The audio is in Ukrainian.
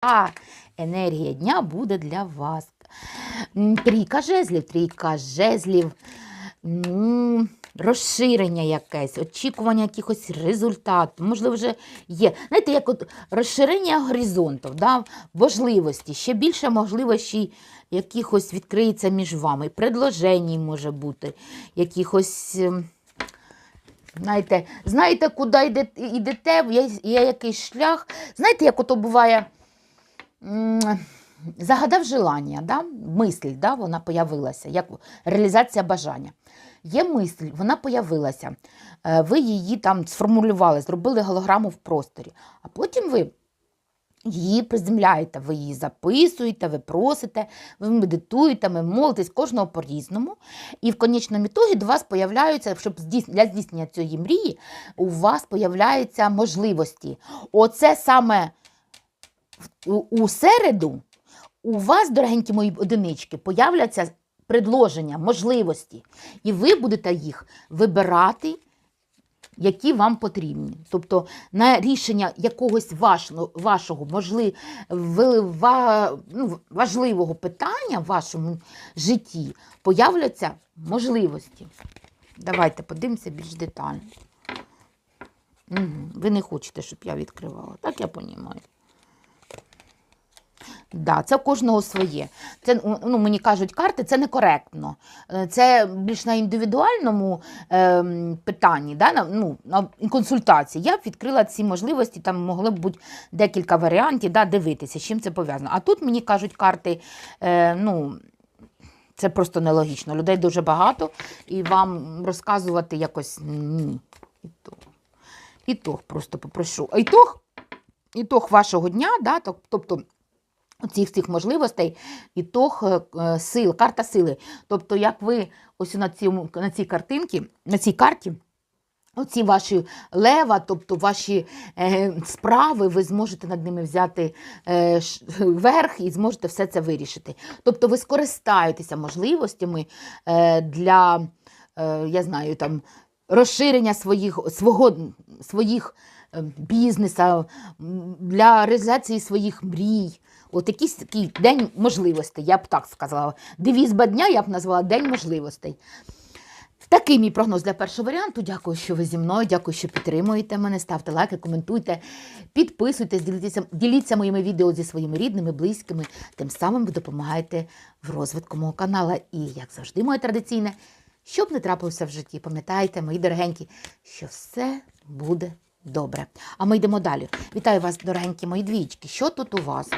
А енергія дня буде для вас. Трійка жезлів, трійка жезлів, розширення якесь, очікування якихось результатів. Можливо, вже є. Знаєте, як от розширення горизонтів, да? можливості, ще більше можливостей якихось відкриється між вами. Предложень може бути, якихось. ем, Знаєте, знаєте, куди йдете, є, якийсь шлях. Знаєте, як ото буває, загадав желання, да? мисль, да? вона появилася, як реалізація бажання. Є мисль, вона появилася. Е, Ви її там сформулювали, зробили голограму в просторі, а потім ви її приземляєте, ви її записуєте, ви просите, ви медитуєте, ви молитесь кожного по-різному. І в конечному ітогі до вас появляються, щоб для здійснення цієї мрії, у вас появляються можливості. Оце саме у, середу у вас, дорогенькі мої одинички, появляться предложення, можливості, і ви будете їх вибирати які вам потрібні. Тобто на рішення якогось вашого, вашого можли, ви- ва- ну, важливого питання в вашому житті появляться можливості. Давайте подивимося більш детально. Угу. Ви не хочете, щоб я відкривала, так я розумію. Да, це в кожного своє. Це, ну, мені кажуть, карти це некоректно. Е, Це більш на індивідуальному ем, питанні, да, на, ну, на консультації. Я б відкрила ці можливості, там могло б бути декілька варіантів, да, дивитися, з чим це пов'язано. А тут мені кажуть карти, е, ну, це просто нелогічно. Людей дуже багато, і вам розказувати якось ні. Ітог. Ітог просто попрошу. Ітог, ітог вашого дня, да, тоб- тобто цих цих можливостей, ітог е, е, сил, карта сили. Тобто, як ви ось на цьому на цій картинці, на цій карті. Оці ваші лева, тобто ваші е, справи, ви зможете над ними взяти е, ш- верх і зможете все це вирішити. Тобто ви скористаєтеся можливостями е, для, е, я знаю, там, розширення своїх, свого, своїх бізнеса, для реалізації своїх мрій. От якийсь такий день можливостей, я б так сказала. Девіз ба дня я б назвала День можливостей. Такий мій прогноз для першого варіанту. Дякую, що ви зі мною. Дякую, що підтримуєте мене. Ставте лайки, коментуйте, підписуйтесь, діліться, діліться моїми відео зі своїми рідними, близькими. Тим самим ви допомагаєте в розвитку мого каналу. І, як завжди, моє традиційне, щоб не трапилося в житті, пам'ятайте, мої дорогенькі, що все буде добре. А ми йдемо далі. Вітаю вас, дорогенькі мої двічки. Що тут у вас?